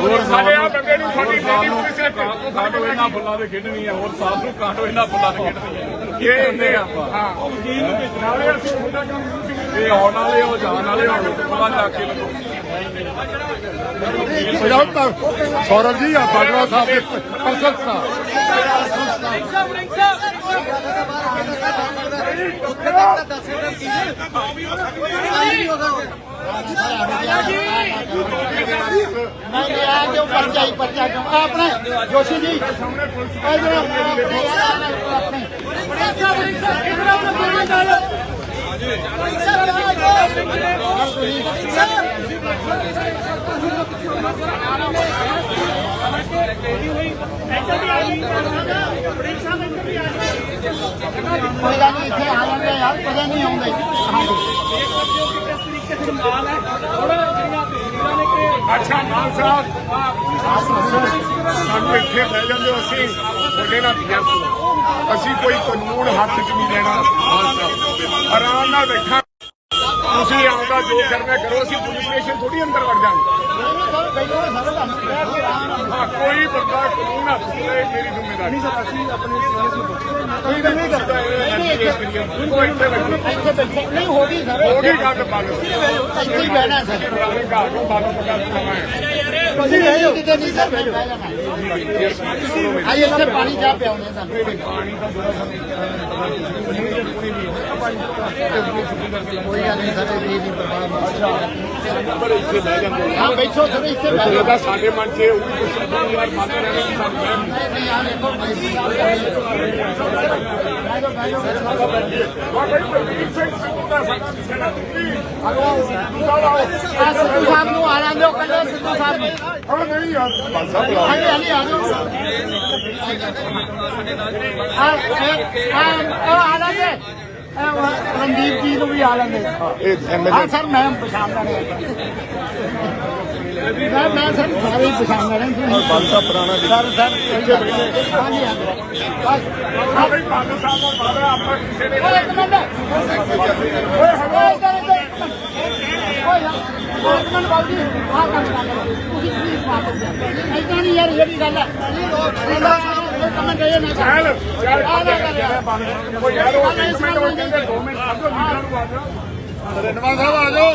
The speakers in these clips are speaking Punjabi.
ਹੋਰ ਸਾਡੇ ਆ ਬੰਦੇ ਨੂੰ ਸਾਡੀ ਲੇਡੀ ਨੂੰ ਕਿਸੇ ਕਾਟੋ ਇਹਨਾਂ ਫੁੱਲਾਂ ਦੇ ਖੇਡਣੀ ਹੈ ਹੋਰ ਸਾਲ ਨੂੰ ਕਾਟੋ ਇਹਨਾਂ ਫੁੱਲਾਂ ਦੇ ਖੇਡਣੀ ਹੈ ਇਹ ਕਹਿੰਦੇ ਆਪਾਂ? ਹਾਂ। ਉਹ ਵਕੀਲ ਨੂੰ ਭੇਜਣਾ ਨਾਲੇ ਅਸੀਂ ਮੁੰਡਾ ਕੰਮ ਇਹ ਆਉਣ ਵਾਲੇ ਹੋ ਜਾਣ ਵਾਲੇ ਹੋਣ ਪਤਾ ਜਾ ਕੇ ਲੱਗੋ। ਸੌਰਵ ਜੀ ਆ ਬਾਜਵਾ ਸਾਹਿਬ ਦੇ ਪ੍ਰਸ਼ੰਸਾ ਨਹੀਂ ਨਹੀਂ ਆ ਜੋ ਪਰਚਾ ਹੀ ਪਰਚਾ ਕਿਉਂ ਆ ਆਪਣੇ ਜੋਸ਼ੀ ਜੀ ਇਹ ਜਿਹੜਾ ਆਪਣੇ ਆਪਣੇ ਕੋਈ ਗੱਲ ਨਹੀਂ ਇੱਥੇ ਆ ਜਾਂਦੇ ਯਾਰ ਪਤਾ ਨਹੀਂ ਆਉਂਦੇ ਹਾਂਜੀ ਅੱਛਾ ਮਾਨ ਸਾਹਿਬ ਸਾਨੂੰ ਇੱਥੇ ਲੈ ਜਾਂਦੇ ਹੋ ਅਸੀਂ ਤੁਹਾਡੇ ਨਾਲ ਬਿਆਨ ਅਸੀਂ ਕੋਈ ਕਾਨੂੰਨ ਹੱਥ 'ਚ ਨਹੀਂ ਲੈਣਾ ਮਾਨ ਸਾਹਿਬ ਆਰਾਮ ਨਾਲ ਬੈਠਾ ਤੁਸੀਂ ਆਉਂਦਾ ਜੋ ਕਰਨਾ ਕਰੋ ਅਸੀਂ ਪੁਲਿਸ ਸਟੇਸ਼ਨ ਥੋੜੀ ਅੰਦਰ ਵੜ ਜਾਾਂਗੇ ਹਾਂ ਕੋਈ ਬੰਦਾ ਕਾਨੂੰਨ ਹੱਥ 'ਚ ਲੈ ਮੇਰੀ ਜ਼ਿੰਮੇਵਾਰੀ। ਅਸੀਂ ਆਪਣੇ ਕੋਈ ਨਹੀਂ ਕਰਦਾ ਕੋਈ ਇੱਥੇ ਬੈਠੋ ਇੱਥੇ ਬੈਠੇ। ਨਹੀਂ ਹੋ ਗਈ ਸਰ। ਹੋ ਗਈ ਗੱਲ ਬੰਦ। ਇੱਥੇ ਹੀ ਬਹਿਣਾ ਸਰ। ਘਰ ਨੂੰ ਬੰਦ ਪਕਾ ਦਿੱਤਾ ਤੁਸੀਂ ਬਹਿ ਜਾਓ ਕਿਤੇ ਨਹੀਂ ਸਰ ਬਹਿ ਜਾਣਾ ਆਈ ਇੱਥੇ ਪਾਣੀ ਪਿਆਉਣੇ ਸਾਨੂੰ ਕੋਈ ਗੱਲ ਨਹੀਂ ਸਰ ਇਹ ਨਹੀਂ ਪਰਵਾਹ ਪਰ ਇੱਥੇ ਲੈ ਜਾਂਦੇ ਹਾਂ ਬੈਠੋ ਸਰ ਇੱਥੇ ਬਹਿ ਜਾਓ ਸਾਡੇ ਮਨ 'ਚ ਉਹ ਵੀ ਕੁਝ ਅੱਗੇ ਯਾਰ ਮੰਨ ਰਹੇ ਕਿ ਸਿੱਧੂ ਸਾਹਿਬ ਨੂੰ ਆ ਲੈਂਦੇ ਹੋ ਕੱਲੇ ਸਿੱਧੂ ਸਾਹਿਬ ਨੂੰ ਹਾਂ ਨਹੀਂ ਯਾਰ ਪੰਜ ਸਾਹਿਬ ਬੁਲਾਓ ਹਾਂਜੀ ਹਾਂਜੀ ਆ ਜਾਓ ਆ ਇਹ ਆ ਉਹ ਆ ਲੈਂਦੇ ਰਣਦੀਪ ਜੀ ਨੂੰ ਵੀ ਆ ਲੈਂਦੇ ਇਹ ਹਾਂ ਸਰ ਮੈਂ ਪਛਾਣਦਾ ਨਹੀਂ ਮੈਂ ਮੈਂ ਸਰ ਸਾਰੇ ਹੀ ਪਛਾਣਦਾ ਨਹੀਂ ਤੁਸੀਂ ਬੰਸਾ ਪੁਰਾਣਾ ਸਰ ਸਰ ਬੈਠੇ ਹਾਂਜੀ ਹਾਂਜੀ ਬਸ। ਆ ਬਈ ਪੰਜ ਸਾਹਿਬ ਦਾ ਬਾਬਾ ਆਪਾਂ ਕਿਸੇ ਨੇ ਓਏ ਇੱਕ ਮਿੰਟ। ਓਏ ਹਲੋ। ਇੱਧਰ ਇੱਧਰ। ਓਏ ਯਾਰ, ਓਏ ਇੱਕ ਮਿੰਟ ਬਾਬੂ ਜੀ। ਆਹ ਕੰਮ ਨਾ ਕਰੋ ਤੁਸੀਂ ਪਲੀਜ਼ ਵਾਪਸ ਜਾਓ। ਏਦਾਂ ਨਹੀਂ ਯਾਰ ਜਿਹੜੀ ਗੱਲ ਹੈ। ਚੱਲ ਚੱਲ ਆਹ ਯਾਰ ਉਹ ਇੱਕ ਮਿੰਟ ਹੋ ਜਾਂਦੇ 2 ਮਿੰਟ ਸਮਝੋ ਲੀਡਰ ਨੂੰ ਆ ਜਾ ਸਾਹਿਬ ਆ ਜਾਓ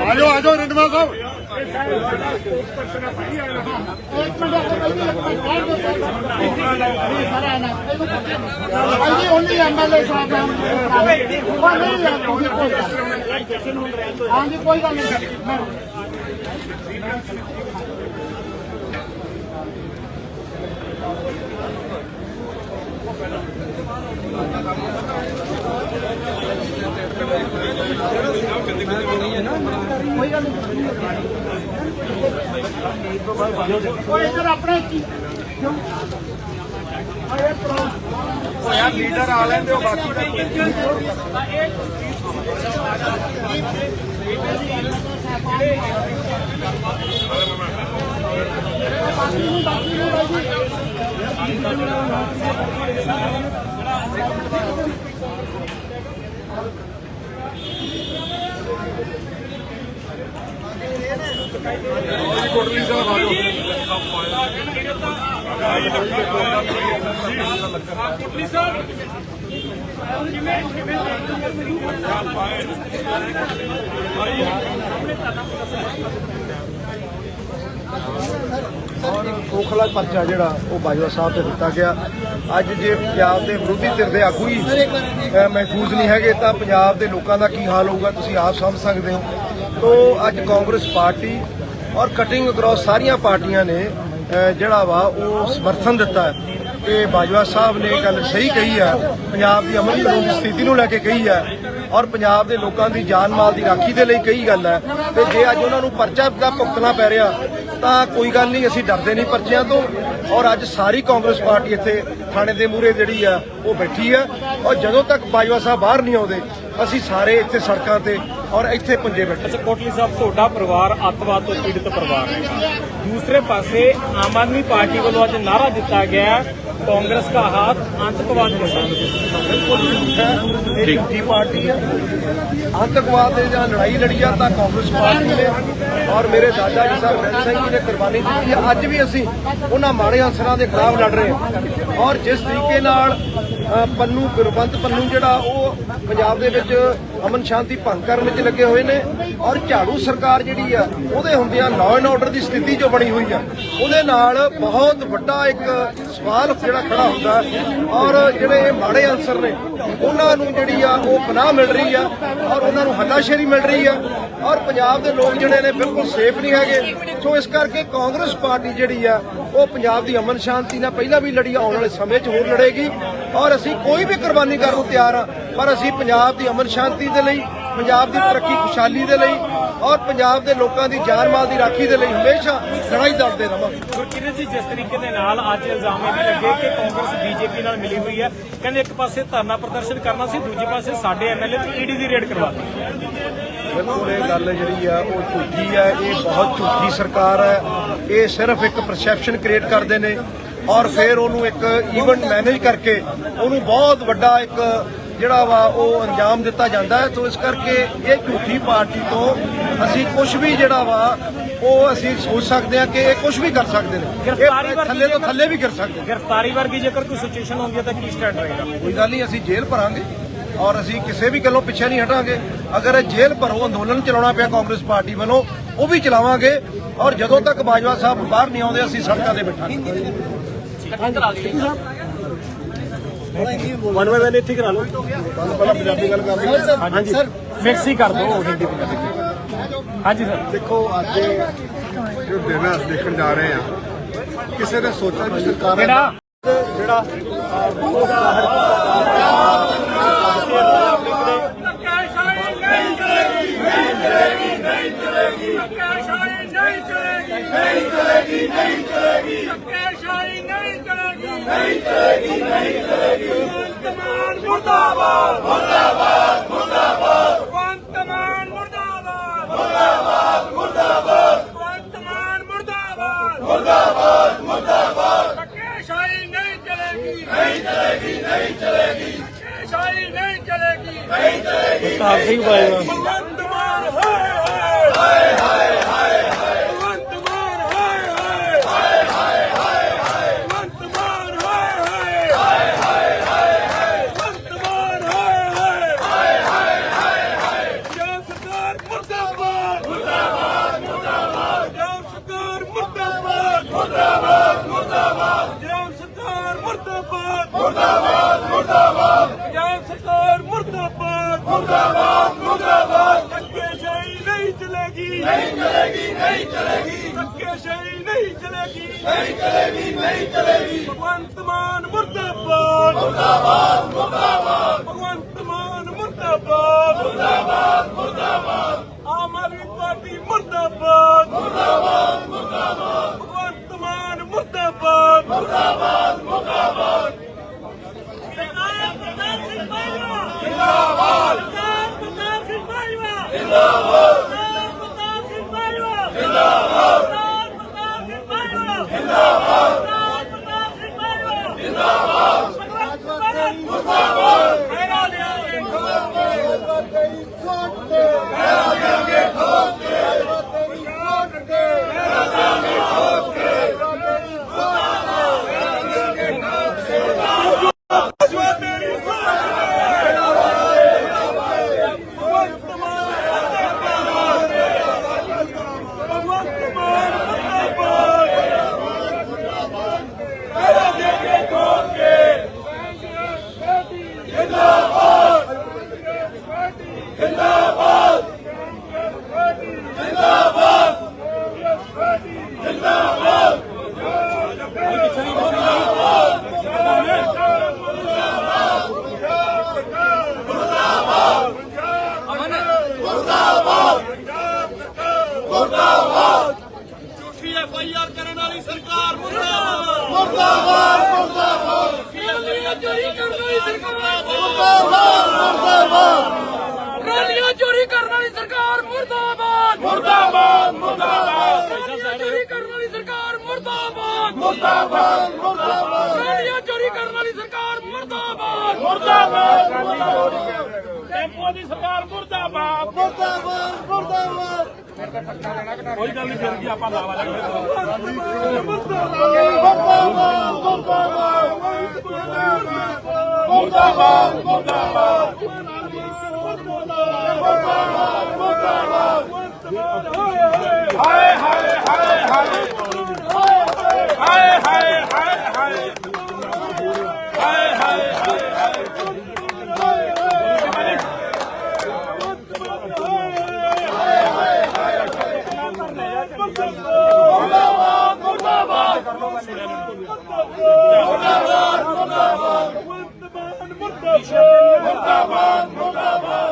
ਆ ਜਾਓ ਸਾਹਿਬ ਇਹ ਸਾਡਾ ਸਪੋਕਸਪਰਸਨ ਆ ਭਾਈ ਆ ਇੱਕ ਮਿੰਟ ਇੱਕ ਮਿੰਟ ਇੱਕ ਮਿੰਟ ਆਹ ਜੋ ਸਰ ਭਾਈ ਉਹਨੇ ਐਮਐਲਏ ਸਾਹਿਬ ਦਾ ਉਹ ਨਹੀਂ ਯਾਰ ਤੁਸੀਂ ਕੋਈ ਗੱਲ ਨਹੀਂ। ਕੋਈ ਗੱਲ ਨਹੀਂ ਓਏ ਇੱਧਰ ਆਪਣੇ ਕੀ ਓਏ ਪ੍ਰੋ ਉਹ ਯਾਰ ਲੀਡਰ ਆ ਲੈਂਦੇ ਹੋ ਬਾਕੀ ਤਾਂ ਕੋਟਲੀ ਸਾਹਿਬ ਆ ਜਾਓ ਖੋਖਲਾ ਪਰਚਾ ਜਿਹੜਾ ਉਹ ਬਾਜਵਾ ਸਾਹਿਬ ਤੇ ਦਿੱਤਾ ਗਿਆ। ਅੱਜ ਜੇ ਪੰਜਾਬ ਦੇ ਵਿਰੋਧੀ ਧਿਰ ਦੇ ਆਗੂ ਹੀ ਅ, ਮਹਿਫੂਜ਼ ਨਹੀਂ ਹੈਗੇ ਤਾਂ ਪੰਜਾਬ ਦੇ ਲੋਕਾਂ ਦਾ ਕੀ ਹਾਲ ਹੋਊਗਾ ਤੁਸੀਂ ਆਪ ਸਮਝ ਸਕਦੇ ਹੋ। ਤੋਂ ਅੱਜ ਕਾਂਗਰਸ ਪਾਰਟੀ ਔਰ ਕਟਿੰਗ ਅਕ੍ਰੋਸ ਸਾਰੀਆਂ ਪਾਰਟੀਆਂ ਨੇ ਜਿਹੜਾ ਵਾ ਉਹ ਸਮਰਥਨ ਦਿੱਤਾ ਹੈ। ਕਿ ਬਾਜਵਾ ਸਾਹਿਬ ਨੇ ਇਹ ਗੱਲ ਸਹੀ ਕਹੀ ਹੈ ਪੰਜਾਬ ਦੀ ਅਮਨ ਕਾਨੂੰਨ ਸਥਿਤੀ ਨੂੰ ਲੈ ਕੇ ਕਹੀ ਹੈ ਔਰ ਪੰਜਾਬ ਦੇ ਲੋਕਾਂ ਦੀ ਜਾਨ ਮਾਲ ਦੀ ਰਾਖੀ ਦੇ ਲਈ ਕਹੀ ਗੱਲ ਹੈ ਤੇ ਜੇ ਅੱਜ ਉਹਨਾਂ ਨੂੰ ਪਰਚਾ ਦਾ ਭੁਗਤਣਾ ਪੈ ਰਿਹਾ, ਤਾਂ ਕੋਈ ਗੱਲ ਨਹੀਂ, ਅਸੀਂ ਡਰਦੇ ਨਹੀਂ ਪਰਚਿਆਂ ਤੋਂ। ਔਰ ਅੱਜ ਸਾਰੀ ਕਾਂਗਰਸ ਪਾਰਟੀ ਇੱਥੇ ਥਾਣੇ ਦੇ ਮੂਹਰੇ ਜਿਹੜੀ ਆ, ਉਹ ਬੈਠੀ ਆ। ਔਰ ਜਦੋਂ ਤੱਕ ਬਾਜਵਾ ਸਾਹਿਬ ਬਾਹਰ ਨਹੀਂ ਆਉਂਦੇ ਅਸੀਂ ਸਾਰੇ ਇੱਥੇ ਸੜਕਾਂ ਤੇ ਔਰ ਇੱਥੇ ਪੰਜੇ ਬੈਠੇ। ਅੱਛਾ ਕੋਟਲੀ ਸਾਹਿਬ ਤੁਹਾਡਾ ਪਰਿਵਾਰ ਅੱਤਵਾਦ ਤੋਂ ਪੀੜਿਤ ਪਰਿਵਾਰ ਹੈ। ਦੂਸਰੇ ਪਾਸੇ ਆਮ ਆਦਮੀ ਪਾਰਟੀ ਵੱਲੋਂ ਅੱਜ ਨਾਰਾ ਦਿੱਤਾ ਗਿਆ ਕਾਂਗਰਸ ਦਾ ਹਾਥ ਅੰਤਕਵਾਦ ਦੇ ਸਾਹਮਣੇ ਠੀਕ ਦੀ ਪਾਰਟੀ ਹੈ। ਅੰਤਕਵਾਦ ਦੇ ਜਾਂ ਲੜਾਈ ਲੜੀ ਆ ਤਾਂ ਕਾਂਗਰਸ ਪਾਰਟੀ ਨੇ। ਔਰ ਮੇਰੇ ਦਾਦਾ ਜੀ ਸਾਹਿਬ ਰਣ ਸਿੰਘ ਜੀ ਨੇ ਕੁਰਬਾਨੀ ਦਿੱਤੀ ਹੈ ਅੱਜ ਵੀ ਅਸੀਂ ਉਹਨਾਂ ਮਾੜੇ ਅਸਰਾਂ ਦੇ ਖਿਲਾਫ ਲੜ ਰਹੇ ਹਾਂ। ਔਰ ਜਿਸ ਤਰੀਕੇ ਨਾਲ ਪੰਨੂ ਗੁਰਬੰਤ ਪੰਨੂ ਜਿਹੜਾ ਉਹ ਪੰਜਾਬ ਦੇ ਵਿੱਚ ਅਮਨ ਸ਼ਾਂਤੀ ਭੰਗ ਕਰਨ ਵਿੱਚ ਲੱਗੇ ਹੋਏ ਨੇ ਔਰ ਝਾੜੂ ਸਰਕਾਰ ਜਿਹੜੀ ਆ, ਉਹਦੇ ਹੁੰਦਿਆਂ ਲਾਅ ਐਂਡ ਆਰਡਰ ਦੀ ਸਥਿਤੀ ਜੋ ਬਣੀ ਹੋਈ ਆ, ਉਹਦੇ ਨਾਲ ਬਹੁਤ ਵੱਡਾ ਇੱਕ ਸਵਾਲ ਜਿਹੜਾ ਖੜਾ ਹੁੰਦਾ ਔਰ ਜਿਹੜੇ ਇਹ ਮਾੜੇ ਅਨਸਰ ਨੇ, ਉਹਨਾਂ ਨੂੰ ਜਿਹੜੀ ਆ, ਉਹ ਪਨਾਹ ਮਿਲ ਰਹੀ ਆ ਔਰ ਉਹਨਾਂ ਨੂੰ ਹੱਲਾਸ਼ੇਰੀ ਮਿਲ ਰਹੀ ਆ ਔਰ ਪੰਜਾਬ ਦੇ ਲੋਕ ਜਿਹੜੇ ਨੇ ਬਿਲਕੁਲ ਸੇਫ ਨਹੀਂ ਹੈਗੇ। ਸੋ ਇਸ ਕਰਕੇ ਕਾਂਗਰਸ ਪਾਰਟੀ ਜਿਹੜੀ ਆ, ਉਹ ਪੰਜਾਬ ਦੀ ਅਮਨ ਸ਼ਾਂਤੀ ਨਾਲ ਪਹਿਲਾਂ ਵੀ ਲੜੀ, ਆਉਣ ਵਾਲੇ ਸਮੇਂ 'ਚ ਹੋਰ ਲੜੇਗੀ ਔਰ ਅਸੀਂ ਕੋਈ ਵੀ ਕੁਰਬਾਨੀ ਕਰਨ ਨੂੰ ਤਿਆਰ ਆ, ਪਰ ਅਸੀਂ ਪੰਜਾਬ ਦੀ ਅਮਨ ਸ਼ਾਂਤੀ ਦੇ ਲਈ ਪੰਜਾਬ ਦੀ ਤਰੱਕੀ ਖੁਸ਼ਹਾਲੀ ਦੇ ਲਈ ਔਰ ਪੰਜਾਬ ਦੇ ਲੋਕਾਂ ਦੀ ਜਾਨ ਮਾਲ ਦੀ ਰਾਖੀ ਦੇ ਲਈ ਹਮੇਸ਼ਾ ਲੜਾਈ ਲੜਦੇ ਰਵਾਂਗੇ। ਗੁਰਕਿਰਤ ਜੀ ਜਿਸ ਤਰੀਕੇ ਦੇ ਨਾਲ ਅੱਜ ਇਲਜ਼ਾਮ ਇਹ ਵੀ ਲੱਗੇ ਕਿ ਕਾਂਗਰਸ ਬੀਜੇਪੀ ਨਾਲ ਮਿਲੀ ਹੋਈ ਹੈ ਕਹਿੰਦੇ ਇੱਕ ਪਾਸੇ ਧਰਨਾ ਪ੍ਰਦਰਸ਼ਨ ਕਰਨਾ ਸੀ ਦੂਜੇ ਪਾਸੇ ਸਾਡੇ ਐਮਐਲਏ ਤੇ ਈਡੀ ਦੀ ਰੇਡ ਕਰਵਾਤੀ ਬਿਲਕੁਲ ਇਹ ਗੱਲ ਜਿਹੜੀ ਆ ਉਹ ਝੂਠੀ ਹੈ ਇਹ ਬਹੁਤ ਝੂਠੀ ਸਰਕਾਰ ਹੈ। ਇਹ ਸਿਰਫ ਇੱਕ ਪਰਸੈਪਸ਼ਨ ਕ੍ਰੀਏਟ ਕਰਦੇ ਨੇ ਔਰ ਫਿਰ ਉਹਨੂੰ ਇੱਕ ਇਵੈਂਟ ਮੈਨੇਜ ਕਰਕੇ ਉਹਨੂੰ ਬਹੁਤ ਵੱਡਾ ਇੱਕ ਜਿਹੜਾ ਵਾ ਉਹ ਅੰਜਾਮ ਦਿੱਤਾ ਜਾਂਦਾ ਹੈ। ਸੋ ਇਸ ਕਰਕੇ ਇਹ ਝੂਠੀ ਪਾਰਟੀ ਤੋਂ ਅਸੀਂ ਕੁਝ ਵੀ ਜਿਹੜਾ ਵਾ ਉਹ ਅਸੀਂ ਸੋਚ ਸਕਦੇ ਹਾਂ ਕਿ ਇਹ ਕੁਝ ਵੀ ਕਰ ਸਕਦੇ ਨੇ। ਗ੍ਰਿਫਤਾਰੀ ਇਹ ਵਰਗੀ ਥੱਲੇ ਤੋਂ ਥੱਲੇ ਵੀ ਕਰ ਸਕਦੇ ਨੇ। ਗ੍ਰਿਫਤਾਰੀ ਵਰਗੀ ਜੇਕਰ ਕੋਈ ਸਿਚੁਏਸ਼ਨ ਹੁੰਦੀ ਹੈ ਤਾਂ ਕੀ ਸਟੈਂਡ ਰਹੇਗਾ? ਕੋਈ ਗੱਲ ਨਹੀਂ ਅਸੀਂ ਜੇਲ੍ਹ ਭਰਾਂਗੇ ਔਰ ਅਸੀਂ ਕਿਸੇ ਵੀ ਗੱਲੋਂ ਪਿੱਛੇ ਨਹੀਂ ਹਟਾਂਗੇ। ਅਗਰ ਇਹ ਜੇਲ੍ਹ ਭਰੋ ਅੰਦੋਲਨ ਚਲਾਉਣਾ ਪਿਆ ਕਾਂਗਰਸ ਪਾਰਟੀ ਵੱਲੋਂ ਉਹ ਵੀ ਚਲਾਵਾਂਗੇ ਔਰ ਜਦੋਂ ਤੱਕ ਬਾਜਵਾ ਸਾਹਿਬ ਬਾਹਰ ਨਹੀਂ ਆਉਂਦੇ ਅਸੀਂ ਸੜਕਾਂ ਤੇ ਬੈਠਾਂਗੇ। ਵਨ ਵੇ ਵਨ ਇੱਥੇ ਕਰਾ ਲਓ। ਪਹਿਲਾਂ ਪੰਜਾਬੀ ਗੱਲ ਕਰਦੇ ਹਾਂਜੀ। ਸਰ ਮਿਕਸ ਹੀ ਕਰ ਦਿਓ ਹਿੰਦੀ ਪੰਜਾਬੀ। ਹਾਂਜੀ ਸਰ ਦੇਖੋ ਅੱਜ ਜੋ ਦਿਨ ਅਸੀਂ ਦੇਖਣ ਜਾ ਰਹੇ ਆ ਕਿਸੇ ਨੇ ਸੋਚਿਆ ਵੀ ਸਰਕਾਰ ਜਿਹੜਾ ਨਹੀਂ ਚਲੇਗੀ ਨਹੀਂ ਚਲੇਗੀ ਨਹੀਂ ਚਲੇਗੀ ਧੱਕੇਸ਼ਾਹੀ ਨਹੀਂ ਚਲੇਗੀ ਨਹੀਂ ਚਲੇਗੀ ਨਹੀਂ ਚਲੇਗੀ ਵੰਤਮਾਨ ਮੁਰਦਾਬਾਦ ਮੁਰਦਾਬਾਦ ਮੁਰਦਾਬਾਦ ਵੰਤਮਾਨ ਮੁਰਦਾਬਾਦ ਮੁਰਦਾਬਾਦ ਮੁਰਦਾਬਾਦ ਵੰਤਮਾਨ ਮੁਰਦਾਬਾਦ ਮੁਰਦਾਬਾਦ ਮੁਰਦਾਬਾਦ ਧੱਕੇਸ਼ਾਹੀ ਨਹੀਂ ਚਲੇਗੀ ਨਹੀਂ ਚਲੇਗੀ ਨਹੀਂ ਚਲੇਗੀ ਧੱਕੇਸ਼ਾਹੀ ਨਹੀਂ ਚਲੇਗੀ ਨਹੀਂ ਚਲੇਗੀ ਤਾਂ ਸਿੰਘ ਬਾਏਗਾ ਭਗਵੰਤ ਮਾਨ ਹਾਏ ਹਾਏ ਭਗਵੰਤ ਮੁਰਦਾਬਾਦ ਮੁਰਦਾਬਾਦ। ਗੱਡੀਆਂ ਚੋਰੀ ਕਰਨ ਵਾਲੀ ਸਰਕਾਰ ਮੁਰਦਾਬਾਦ। ਮੁਰਦਾਬਾਦ ਟੈਂਪੋ ਦੀ ਸਰਕਾਰ ਮੁਰਦਾਬਾਦ। ਮੁਰਦਾਬਾਦ ਮੁਰਦਾਬਾਦ। ਕੋਈ ਗੱਲ ਨਹੀਂ ਫਿਰ ਕੀ ਆਪਾਂ ਲਾਵਾ ਲਾਂਗੇ। ਮੁਰਦਾਬਾਦ ਮੁਰਦਾਬਾਦ ਮੁਰਦਾਬਾਦ ਮੁਰਦਾਬਾਦ। ਮੁਰਦਾਬਾਦ ਮੁਰਦਾਬਾਦ। ਹਾਏ ਹਾਏ ਹਾਏ ਹਾਏ। مرتبان مرتبان مرتبان مرتبان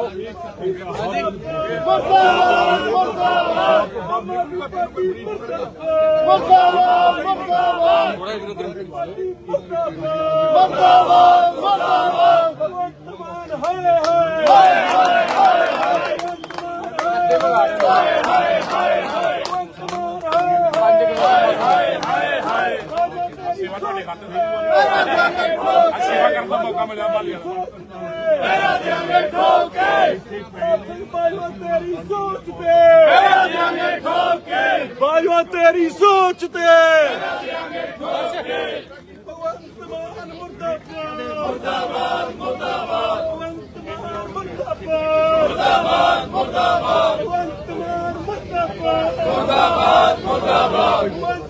ਨੇ ਮੇਰਾ ਦਿਆਂਗੇ ਠੋਕ ਕੇ ਤੇਰੀ ਸੋਚ ਨੇ ਮੇਰਾ ਦਿਆਂਗੇ ਠੋਕ ਆਦਮੀ ਪਾਰਟੀ ਮੁਰਦਾਬਾਦ ਮੁਰਦਾਬਾਦ ਸੇਵਾ ਦੀ ਕਰਨ ਦਾ ਮੌਕਾ ਮਿਲਿਆ ਬਾਲੀਆ ਮੇਰਾ ਦਿਆਂਗੇ ਠੋਕ ਕੇ ਬਾਜਵਾ ਤੇਰੀ ਸੋਚ ਤੇ। ਮੇਰਾ ਦਿਆਂਗੇ ਠੋਕ ਕੇ ਬਾਜਵਾ ਤੇਰੀ ਸੋਚ ਤੇ। ਮੇਰਾ ਦਿਆਂਗੇ ਠੋਕ ਕੇ ਭਗਵੰਤ ਮਾਨ ਮੁਰਦਾਬਾਦ। ਮੁਰਦਾਬਾਦ ਭਗਵੰਤ ਮਾਨ ਮੁਰਦਾਬਾਦ। ਮੁਰਦਾਬਾਦ ਭਗਵੰਤ ਮਾਨ ਮੁਰਦਾਬਾਦ। ਮੁਰਦਾਬਾਦ ਮੁਰਦਾਬਾਦ।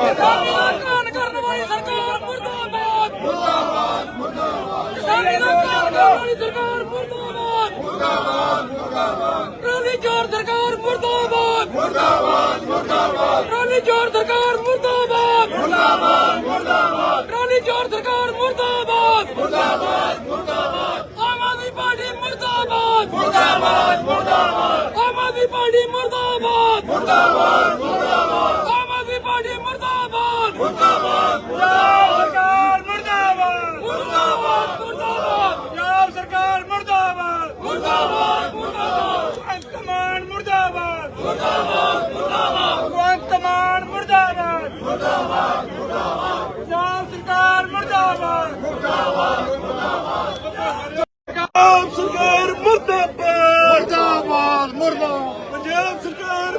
ਕਿਸਾਨੀ ਦਾ ਕਾਨ ਕਰਨ ਵਾਲੀ ਸਰਕਾਰ ਮੁਰਦਾਬਾਦ ਮੁਰਦਾਬਾਦ ਮੁਰਦਾਬਾਦ। ਕਿਸਾਨੀ ਦਾ ਕਾਨ ਕਰਨ ਵਾਲੀ ਸਰਕਾਰ ਮੁਰਦਾਬਾਦ ਮੁਰਦਾਬਾਦ ਮੁਰਦਾਬਾਦ ਰੋਲੀ ਚੋਰ ਸਰਕਾਰ ਮੁਰਦਾਬਾਦ। ਮੁਰਦਾਬਾਦ ਮੁਰਦਾਬਾਦ ਰੋਲੀ ਚੋਰ ਸਰਕਾਰ ਮੁਰਦਾਬਾਦ ਮੁਰਦਾਬਾਦ ਮੁਰਦਾਬਾਦ ਰੋਲੀ ਚੋਰ ਸਰਕਾਰ ਮੁਰਦਾਬਾਦ। ਮੁਰਦਾਬਾਦ ਆਮ ਆਦਮੀ ਪਾਰਟੀ ਮੁਰਦਾਬਾਦ ਮੁਰਦਾਬਾਦ ਮੁਰਦਾਬਾਦ। ਆਮ ਆਦਮੀ ਪਾਰਟੀ ਮੁਰਦਾਬਾਦ। ਮੁਰਦਾਬਾਦ ਮੁਰਦਾਬਾਦ। ਆਮ ਆਦਮੀ ਪਾਰਟੀ ਮੁਰਦਾਬਾਦ। ਮੁਰਦਾਬਾਦ ਸਰਕਾਰ ਮੁਰਦਾਬਾਦ। ਮੁਰਦਾਬਾਦ ਮੁਰਦਾਬਾਦ। ਪੰਜਾਬ ਸਰਕਾਰ ਮੁਰਦਾਬਾਦ। ਮੁਰਦਾਬਾਦ ਮੁਰਦਾਬਾਦ ਭਗਵੰਤ ਮਾਨ ਮੁਰਦਾਬਾਦ ਮੁਰਦਾਬਾਦ ਮੁਰਦਾਬਾਦ ਭਗਵੰਤ ਮਾਨ ਮੁਰਦਾਬਾਦ ਮੁਰਦਾਬਾਦ ਮੁਰਦਾਬਾਦ ਪੰਜਾਬ ਸਰਕਾਰ ਮੁਰਦਾਬਾਦ ਮੁਰਦਾਬਾਦ ਮੁਰਦਾਬਾਦ ਪੰਜਾਬ ਸਰਕਾਰ ਮੁਰਦਾਬਾਦ ਮੁਰਦਾਬਾਦ ਮੁਰਦਾਬਾਦ ਪੰਜਾਬ ਸਰਕਾਰ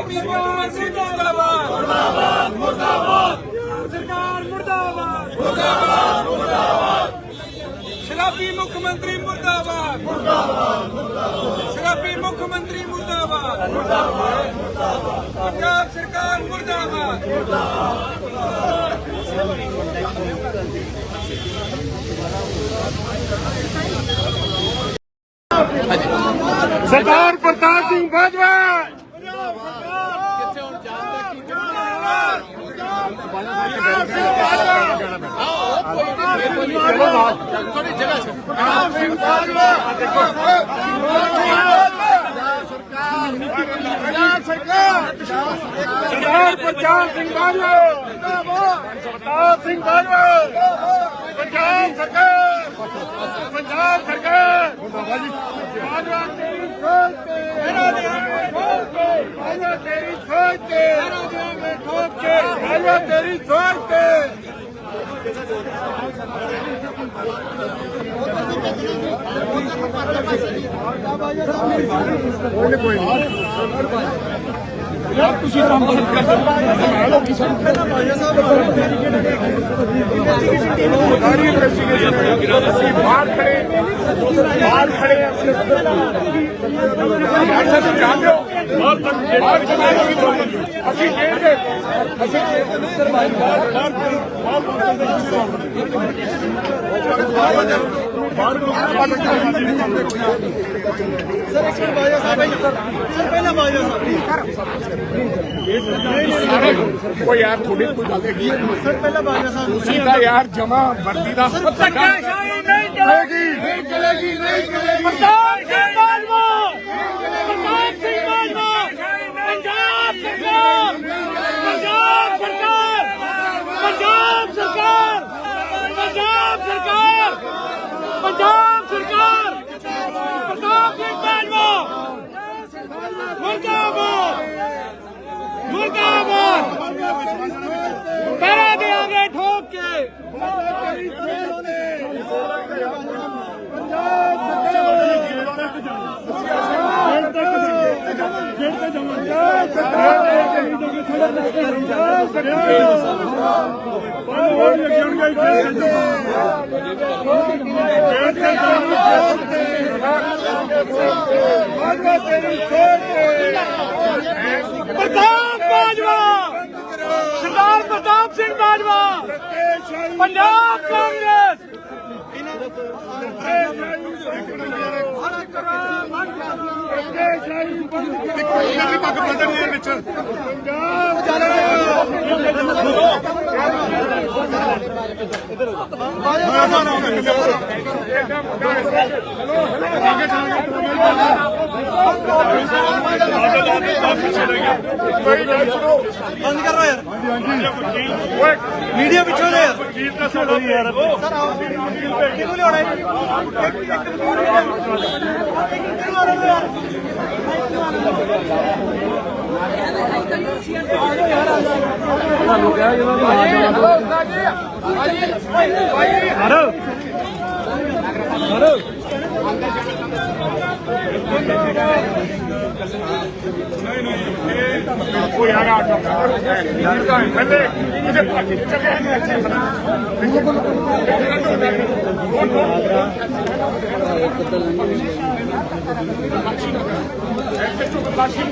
ਮੁਰਦਾਬਾਦ ਸ਼ਰਾਬੀ ਮੁੱਖ ਮੰਤਰੀ ਮੁਰਦਾਬਾਦ। ਮੁਰਦਾਬਾਦ ਮੁਰਦਾਬਾਦ। ਸਰਕਾਰ ਮੁਰਦਾਬਾਦ। ਮੁਰਦਾਬਾਦ ਮੁਰਦਾਬਾਦ। ਸ਼ਰਾਬੀ ਮੁੱਖ ਮੰਤਰੀ ਮੁਰਦਾਬਾਦ। ਮੁਰਦਾਬਾਦ ਮੁਰਦਾਬਾਦ। ਸ਼ਰਾਬੀ ਮੁੱਖ ਮੰਤਰੀ ਮੁਰਦਾਬਾਦ ਮੁਰਦਾਬਾਦ। ਪੰਜਾਬ ਸਰਕਾਰ ਮੁਰਦਾਬਾਦ। ਸਰਦਾਰ ਪ੍ਰਤਾਪ ਸਿੰਘ ਬਾਜਵਾ। ਥੋੜੀ ਜਗ੍ਹਾ ਛੱਡ ਆਪ ਸਰਕਾਰ ਪੰਜਾਬ ਸਰਕਾਰ ਪੰਜਾਬ ਸਰਕਾਰ ਸਰਦਾਰ ਪ੍ਰਤਾਪ ਸਿੰਘ ਬਾਜਵਾ ਪ੍ਰਤਾਪ ਸਿੰਘ ਬਾਜਵਾ ਪੰਜਾਬ ਸਰਕਾਰ। ਪੰਜਾਬ ਸਰਕਾਰ। ਬਾਜਵਾ ਤੇਰੀ ਸੋਚ ਤੇ ਮੇਰਾ ਦੇਾਂਗੇ ਠੋਕ ਕੇ ਬਾਜਵਾ ਤੇਰੀ ਸੋਚ ਤੇ ਮੇਰਾ ਦੇਾਂਗੇ ਠੋਕ ਕੇ ਬਾਜਵਾ ਤੇਰੀ ਸੋਚ ਤੇ ਸਾਰੀ ਇਨਵੈਸਟੀਗੇਸ਼ਨ ਅਸੀਂ ਬਾਹਰ ਖੜੇ ਬਾਹਰ ਖੜੇ ਹਾਂ ਯਾਰ ਤੁਸੀਂ ਜਾਣਦੇ ਹੋ ਬਾਹਰ ਤੱਕ ਬਾਹਰ ਖੜੇ ਅਸੀਂ ਜੇਲ੍ਹ ਦੇ ਅਸੀਂ ਕੋਈ ਯਾਰ ਤੁਹਾਡੀ ਕੋਈ ਗੱਲ ਹੈਗੀ ਸਰ ਪਹਿਲਾਂ ਬਾਜਾ ਸਾਹਿਬ ਤੁਸੀਂ ਤਾਂ ਯਾਰ ਜਮਾ ਵਰਦੀ ਦਾ ਧੱਕਾਸ਼ਾਹੀ ਨਹੀਂ ਚਲੇਗੀ। ਨਹੀਂ ਚਲੇਗੀ ਨਹੀਂ ਚਲੇਗੀ। ਪ੍ਰਤਾਪ ਸਿੰਘ ਬਾਜਵਾ। ਪ੍ਰਤਾਪ ਸਿੰਘ ਬਾਜਵਾ। ਪੰਜਾਬ ਸਰਕਾਰ। ਪੰਜਾਬ ਸਰਕਾਰ। ਪੰਜਾਬ ਸਰਕਾਰ। ਪੰਜਾਬ ਸਰਕਾਰ। ਪੰਜਾਬ ਸਰਕਾਰ! ਪ੍ਰਤਾਪ ਸਿੰਘ ਬਾਜਵਾ ਮੁਰਦਾਬਾਦ! ਮੁਰਦਾਬਾਦ! ਕਰਾ ਦੇਾਂਗੇ ਠੋਕ ਕੇ! ਪ੍ਰਤਾਪ ਬਾਜਵਾ ਸਰਦਾਰ ਪ੍ਰਤਾਪ ਸਿੰਘ ਬਾਜਵਾ ਪੰਜਾਬ ਕਾਂਗਰਸ ਮੇਰੀ ਪੱਗ ਬਦਲਣੀ ਹੈ ਵਿੱਚ ਮੇਰੀ ਗੱਲ ਸੁਣੋ ਬੰਦ ਕਰੋ ਯਾਰ ਓਏ ਮੀਡੀਆ ਪਿੱਛੋਂ ਦੇ ਯਾਰ। ਵਕੀਲ ਤਾਂ ਸਾਡਾ ਯਾਰ ਸਰ ਆਓ ਕਿਹਨੂੰ ਲਿਆਉਣਾ ਜੀ ਇੱਕ ਇੱਕ ਕਿਹਨੂੰ ਲਿਆਉਣਾ ਯਾਰ ਕੋਈ ਯਾਰ ਆ नहीं नहीं कोई आ रहा पहले मुझे जगह नहीं अच्छी बाकी